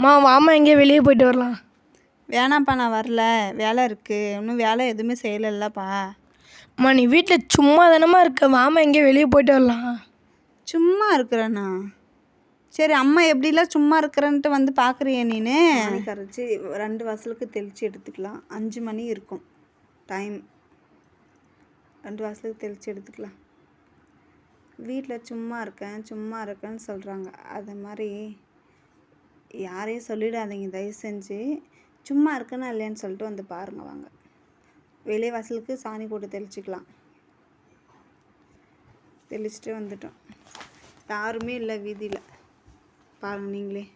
அம்மா வாமா எங்கேயோ வெளியே போயிட்டு வரலாம். வேணாம்ப்பா நான் வரல. வேலை இருக்குது இன்னும் வேலை எதுவுமே செய்யலைல்லப்பா. அம்மா நீ வீட்டில் சும்மா தானம்மா இருக்க? வாமா எங்கேயோ வெளியே போயிட்டு வரலாம். சும்மா இருக்கிறேண்ணா. சரி அம்மா எப்படிலாம் சும்மா இருக்கிறேன்ட்டு வந்து பார்க்குறிய நீனு? கரைச்சி ரெண்டு வாசலுக்கு தெளித்து எடுத்துக்கலாம். அஞ்சு மணி இருக்கும். டைம் ரெண்டு வாசலுக்கு தெளித்து எடுத்துக்கலாம். வீட்டில் சும்மா இருக்கேன் சும்மா இருக்கேன்னு சொல்கிறாங்க அது மாதிரி யாரையும் சொல்லிடாதீங்க தயவு செஞ்சு. சும்மா இருக்கேன்னா இல்லையான்னு சொல்லிட்டு வந்து பாருங்க வாங்க. வெளியே வாசலுக்கு சாணி போட்டு தெளிச்சிக்கலாம். தெளிச்சுட்டு வந்துட்டோம். யாருமே இல்லை வீதியில். பாருங்க நீங்களே.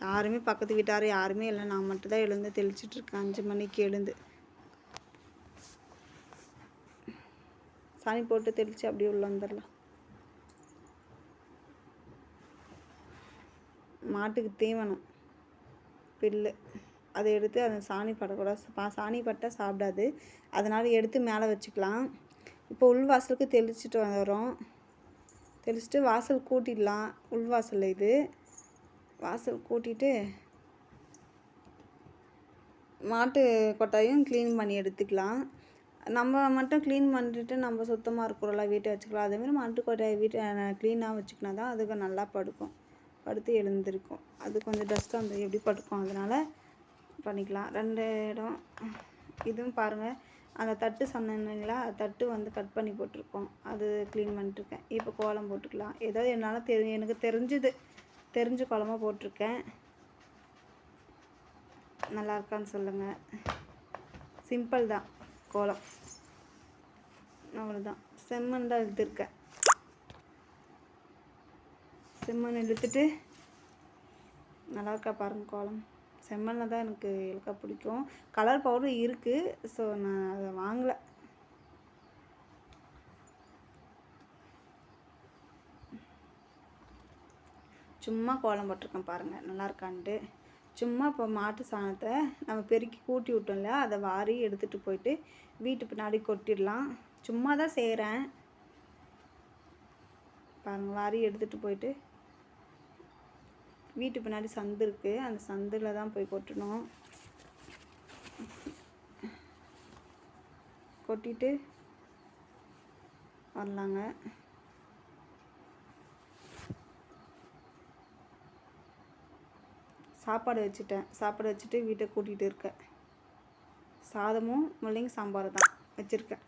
யாருமே பக்கத்து வீட்டார் யாருமே இல்லை. நான் மட்டும்தான் எழுந்து தெளிச்சிட்டு இருக்கேன். அஞ்சு மணிக்கு எழுந்து. சாணி போட்டு தெளித்து அப்படியே உள்ள வந்துடலாம். மாட்டுக்கு தீவனம் பில்லு. அதை எடுத்து அதை சாணி படக்கூடாது பா- சாணி பட்டால் சாப்பிடாது. அதனால் எடுத்து மேலே வச்சுக்கலாம். இப்போ உள்வாசலுக்கு தெளிச்சிட்டு வரோம் தெளிச்சிட்டு வாசல் கூட்டிடலாம். உள்வாசல் இது. வாசல் கூட்டிட்டு மாட்டு கொட்டாயும் க்ளீன் பண்ணி எடுத்துக்கலாம். நம்ம மட்டும் க்ளீன் பண்ணிட்டு நம்ம சுத்தமாக இருக்கிறோம்ல வீட்டை வச்சுக்கலாம். அதேமாதிரி மாட்டு கொட்டாயை வீட்டை க்ளீனாக வச்சுக்கினா தான் அதுக்கு நல்லா படுக்கும். படுத்து எழுந்திருக்கும். அது கொஞ்சம் டஸ்ட்டாக அந்த எப்படி படுக்கும் அதனால் பண்ணிக்கலாம். ரெண்டு இடம். இதுவும் பாருங்கள் அந்த தட்டு சொன்னீங்களா தட்டு வந்து கட் பண்ணி போட்டிருக்கோம். அது க்ளீன் பண்ணிட்டுருக்கேன். இப்போ கோலம் போட்டுக்கலாம். ஏதாவது என்னால் தெரி எனக்கு தெரிஞ்சது. தெரிஞ்ச கோலமாக போட்டிருக்கேன். நல்லா இருக்கான்னு சொல்லுங்கள் சிம்பிள் தான். கோலம். அவ்வளோதான் செம்மன் தான் எடுத்திருக்கேன். செம்மண் இழுத்துட்டு நல்லா இருக்கா பாருங்கள் கோலம். செம்மண்ணில் தான் எனக்கு இழுக்க பிடிக்கும். கலர் பவுடர் இருக்குது ஸோ நான் அதை வாங்கலை. சும்மா கோலம் போட்டிருக்கேன் பாருங்கள் நல்லா இருக்கான்ட்டு சும்மா இப்போ மாட்டு சாணத்தை நம்ம பெருக்கி கூட்டி விட்டோம்ல அதை வாரி எடுத்துகிட்டு போயிட்டு வீட்டு பின்னாடி கொட்டிடலாம். சும்மா தான் செய்கிறேன் பாருங்கள் வாரி எடுத்துகிட்டு போயிட்டு வீட்டு பின்னாடி சந்து இருக்குது அந்த சந்தில் தான் போய் கொட்டணும். கொட்டிட்டு வரலாங்க. சாப்பாடு வச்சுட்டேன். சாப்பாடு வச்சுட்டு வீட்டை கூட்டிகிட்டு இருக்கேன். சாதமும் முள்ளங்கி சாம்பார் தான் வச்சுருக்கேன்.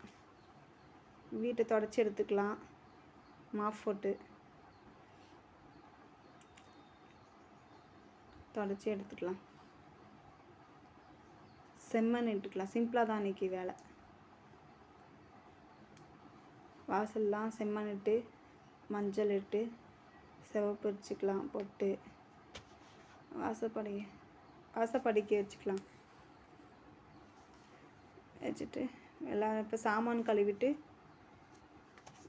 வீட்டை தொடச்சி எடுத்துக்கலாம். மாஃப் போட்டு. தொடச்சி எடுத்துக்கலாம். செம்மண் இட்டுக்கலாம். சிம்பிளாக தான் அன்றைக்கி வேலை. வாசல்லாம் செம்மண் இட்டு மஞ்சள் இட்டு சிவப்பு வச்சுக்கலாம் பொட்டு. வாசப்படி வாசப்படிக்க வச்சுக்கலாம். வச்சுட்டு எல்லாம் இப்போ சாமான் கழுவிட்டு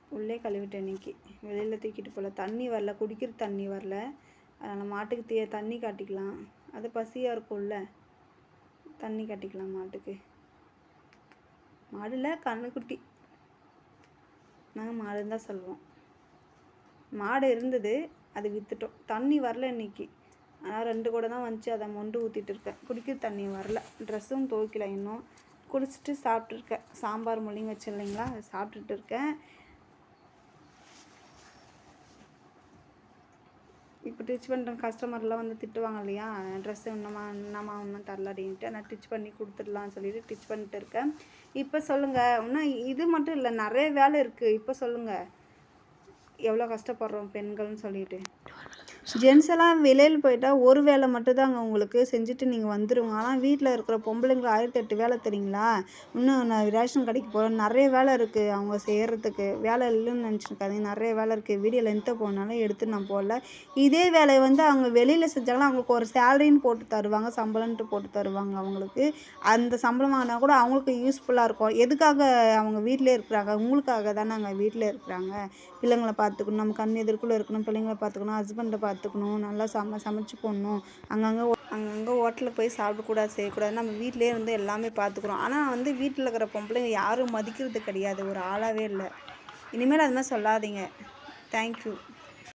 உள்ளே கழுவிட்டேன் இன்னைக்கு. வெளியில் தூக்கிட்டு போகல தண்ணி வரல. குடிக்கிற தண்ணி வரல. அதனால் மாட்டுக்கு தே தண்ணி காட்டிக்கலாம். அது பசியாக இருக்கும்ல. தண்ணி காட்டிக்கலாம் மாட்டுக்கு. மாடுல கண்ணுக்குட்டி. நாங்கள் மாடுன்னு தான் சொல்லுவோம். மாடு இருந்தது அது விற்றுட்டோம் தண்ணி வரல இன்னைக்கு. ஆனால் ரெண்டு கூட தான் வந்துச்சு. அதை மொண்டு ஊற்றிட்டு இருக்கேன். குடிக்கிற தண்ணி வரல. ட்ரெஸ்ஸும் துவைக்கல இன்னும். குளிச்சுட்டு சாப்பிட்ருக்கேன் சாம்பார் மொழியும் வச்சு இல்லைங்களா? அதை சாப்பிட்டுட்டு இருக்கேன். டிச் பண்ணுற கஸ்டமர்லாம் வந்து திட்டுவாங்க இல்லையா? ட்ரெஸ்ஸு இன்னமா இன்னமா ஒன்றும் தரல அப்படின்ட்டு நான் டிச் பண்ணி கொடுத்துடலான்னு சொல்லிட்டு டிச் பண்ணிட்டு இருக்கேன். இப்போ சொல்லுங்கள் இன்னும் இது மட்டும் இல்லை நிறைய வேலை இருக்குது இப்போ சொல்லுங்கள் எவ்வளோ கஷ்டப்படுறோம் பெண்கள்னு சொல்லிட்டு. ஜென்ஸ் எல்லாம் வெளியில் போயிட்டால் ஒரு வேலை மட்டும்தாங்க உங்களுக்கு செஞ்சுட்டு நீங்கள் வந்துடுங்க ஆனால் வீட்டில் இருக்கிற பொம்பளைங்களுக்கு ஆயிரத்தி எட்டு வேலை தெரியுங்களா? இன்னும் நான் ரேஷன் கடைக்கு போகிறேன் நிறைய வேலை இருக்குது அவங்க செய்கிறதுக்கு வேலை இல்லைன்னு நினச்சிருக்காதீங்க. நிறைய வேலை இருக்குது வீடியோ லென்த்தாக போனாலும் எடுத்து நான் போடல. இதே வேலையை வந்து அவங்க வெளியில் செஞ்சாங்கன்னா அவங்களுக்கு ஒரு சேலரின்னு போட்டு தருவாங்க. சம்பளம்ன்ட்டு போட்டு தருவாங்க அவங்களுக்கு. அந்த சம்பளம் வாங்கினா கூட அவங்களுக்கு யூஸ்ஃபுல்லாக இருக்கும். எதுக்காக அவங்க வீட்டிலே இருக்கிறாங்க? உங்களுக்காக தானே அங்கே வீட்டில் இருக்கிறாங்க. பிள்ளைங்களை பார்த்துக்கணும். நம்ம கண் எதிர்க்குள்ளே இருக்கணும். பிள்ளைங்களை பார்த்துக்கணும். ஹஸ்பண்டை பார்த்து பார்த்துக்கணும் நல்லா சம சமைச்சு போடணும். அங்கங்கே அங்கங்கே ஹோட்டலில் போய் சாப்பிடக்கூடாது செய்யக்கூடாது. நம்ம வீட்டிலே இருந்து எல்லாமே பார்த்துக்குறோம். ஆனால் வந்து வீட்டில் இருக்கிற பொம்பளைங்க யாரும் மதிக்கிறது கிடையாது. ஒரு ஆளாகவே இல்லை. இனிமேல் அது மாதிரி சொல்லாதீங்க. தேங்க்யூ